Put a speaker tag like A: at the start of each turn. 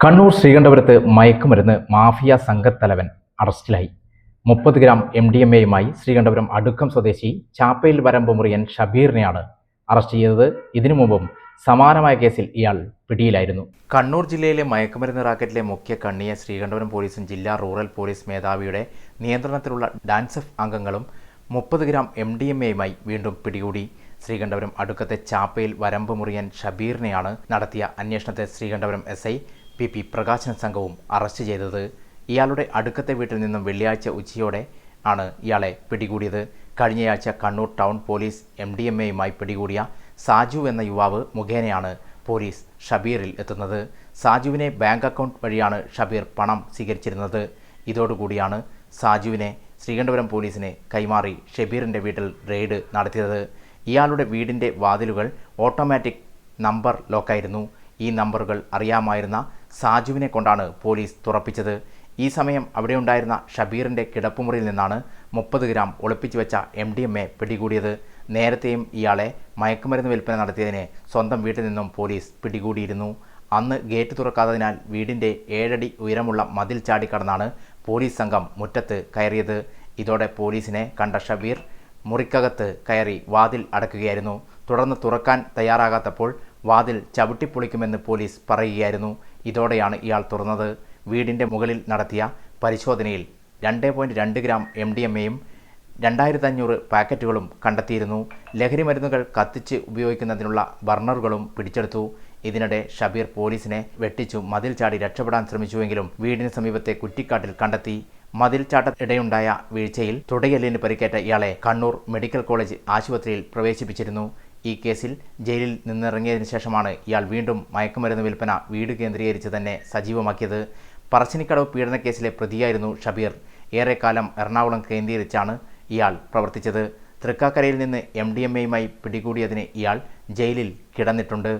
A: കണ്ണൂർ ശ്രീകണ്ഠപുരത്ത് മയക്കുമരുന്ന് മാഫിയ സംഘത്തലവൻ അറസ്റ്റിലായി. മുപ്പത് ഗ്രാം എം ഡി എം എയുമായി ശ്രീകണ്ഠപുരം അടുക്കം സ്വദേശി ചാപ്പയിൽ വരമ്പ് മുറിയൻ ഷബീറിനെയാണ് അറസ്റ്റ് ചെയ്തത്. ഇതിനു മുമ്പും സമാനമായ കേസിൽ ഇയാൾ പിടിയിലായിരുന്നു. കണ്ണൂർ ജില്ലയിലെ മയക്കുമരുന്ന് റാക്കറ്റിലെ മുഖ്യ കണ്ണിയെ ശ്രീകണ്ഠപുരം പോലീസും ജില്ലാ റൂറൽ പോലീസ് മേധാവിയുടെ നിയന്ത്രണത്തിലുള്ള ഡാൻസഫ് അംഗങ്ങളും മുപ്പത് ഗ്രാം എം ഡി എം എയുമായി വീണ്ടും പിടികൂടി. ശ്രീകണ്ഠപുരം അടുക്കത്തെ ചാപ്പയിൽ വരമ്പ് മുറിയൻ ഷബീറിനെയാണ് നടത്തിയ അന്വേഷണത്തെ Sreekandapuram S I P P പ്രകാശന സംഘവും അറസ്റ്റ് ചെയ്തത് ഇയാളുടെ അടുക്കത്തെ വീട്ടിൽ നിന്നും വെള്ളിയാഴ്ച ഉച്ചയോടെ ആണ് ഇയാളെ പിടികൂടിയത്. കഴിഞ്ഞയാഴ്ച Kannur town police M D M എയുമായി പിടികൂടിയ സാജു എന്ന യുവാവ് മുഖേനയാണ് പോലീസ് ഷബീറിൽ എത്തുന്നത്. സാജുവിനെ ബാങ്ക് അക്കൗണ്ട് വഴിയാണ് ഷബീർ പണം സ്വീകരിച്ചിരുന്നത്. ഇതോടുകൂടിയാണ് സാജുവിനെ ശ്രീകണ്ഠപുരം പോലീസിനെ കൈമാറി ഷബീറിന്റെ വീട്ടിൽ റെയ്ഡ് നടത്തിയത്. ഇയാളുടെ വീടിന്റെ വാതിലുകൾ ഓട്ടോമാറ്റിക് നമ്പർ ലോക്കായിരുന്നു. ഈ നമ്പറുകൾ അറിയാമായിരുന്ന സാജുവിനെ കൊണ്ടാണ് പോലീസ് തുറപ്പിച്ചത്. ഈ സമയം അവിടെ ഉണ്ടായിരുന്ന ഷബീറിന്റെ കിടപ്പുമുറിയിൽ നിന്നാണ് മുപ്പത് ഗ്രാം ഒളിപ്പിച്ചു വെച്ച എം ഡി എം എ പിടികൂടിയത്. നേരത്തെയും ഇയാളെ മയക്കുമരുന്ന് വിൽപ്പന നടത്തിയതിനെ സ്വന്തം വീട്ടിൽ നിന്നും പോലീസ് പിടികൂടിയിരുന്നു. അന്ന് ഗേറ്റ് തുറക്കാത്തതിനാൽ വീടിന്റെ ഏഴടി ഉയരമുള്ള മതിൽ ചാടിക്കടന്നാണ് പോലീസ് സംഘം മുറ്റത്ത് കയറിയത്. ഇതോടെ പോലീസിനെ കണ്ട ഷബീർ മുറിക്കകത്ത് കയറി വാതിൽ അടക്കുകയായിരുന്നു. തുടർന്ന് തുറക്കാൻ തയ്യാറാകാത്തപ്പോൾ വാതിൽ ചവിട്ടിപ്പൊളിക്കുമെന്ന് പോലീസ് പറയുകയായിരുന്നു. ഇതോടെയാണ് ഇയാൾ തുറന്നത്. വീടിന്റെ മുകളിൽ നടത്തിയ പരിശോധനയിൽ രണ്ട് പോയിന്റ് രണ്ട് ഗ്രാം എം ഡി എം എയും രണ്ടായിരത്തി അഞ്ഞൂറ് പാക്കറ്റുകളും കണ്ടെത്തിയിരുന്നു. ലഹരി മരുന്നുകൾ കത്തിച്ച് ഉപയോഗിക്കുന്നതിനുള്ള ബർണറുകളും പിടിച്ചെടുത്തു. ഇതിനിടെ ഷബീർ പോലീസിനെ വെട്ടിച്ചു. മതിൽ ചാടി രക്ഷപ്പെടാൻ ശ്രമിച്ചുവെങ്കിലും വീടിന് സമീപത്തെ കുറ്റിക്കാട്ടിൽ കണ്ടെത്തി. മതിൽ ചാട്ടത്തിടെയുണ്ടായ വീഴ്ചയിൽ തുടയലിന് പരിക്കേറ്റ ഇയാളെ കണ്ണൂർ മെഡിക്കൽ കോളേജ് ആശുപത്രിയിൽ പ്രവേശിപ്പിച്ചിരുന്നു. ഈ കേസിൽ ജയിലിൽ നിന്നിറങ്ങിയതിന് ശേഷമാണ് ഇയാൾ വീണ്ടും മയക്കുമരുന്ന് വിൽപ്പന വീട് കേന്ദ്രീകരിച്ച് തന്നെ സജീവമാക്കിയത്. പറശ്ശിനിക്കടവ് പീഡനക്കേസിലെ പ്രതിയായിരുന്നു ഷബീർ. ഏറെക്കാലം എറണാകുളം കേന്ദ്രീകരിച്ചാണ് ഇയാൾ പ്രവർത്തിച്ചത്. തൃക്കാക്കരയിൽ നിന്ന് എം ഡി എം എയുമായി പിടികൂടിയതിന് ഇയാൾ ജയിലിൽ കിടന്നിട്ടുണ്ട്.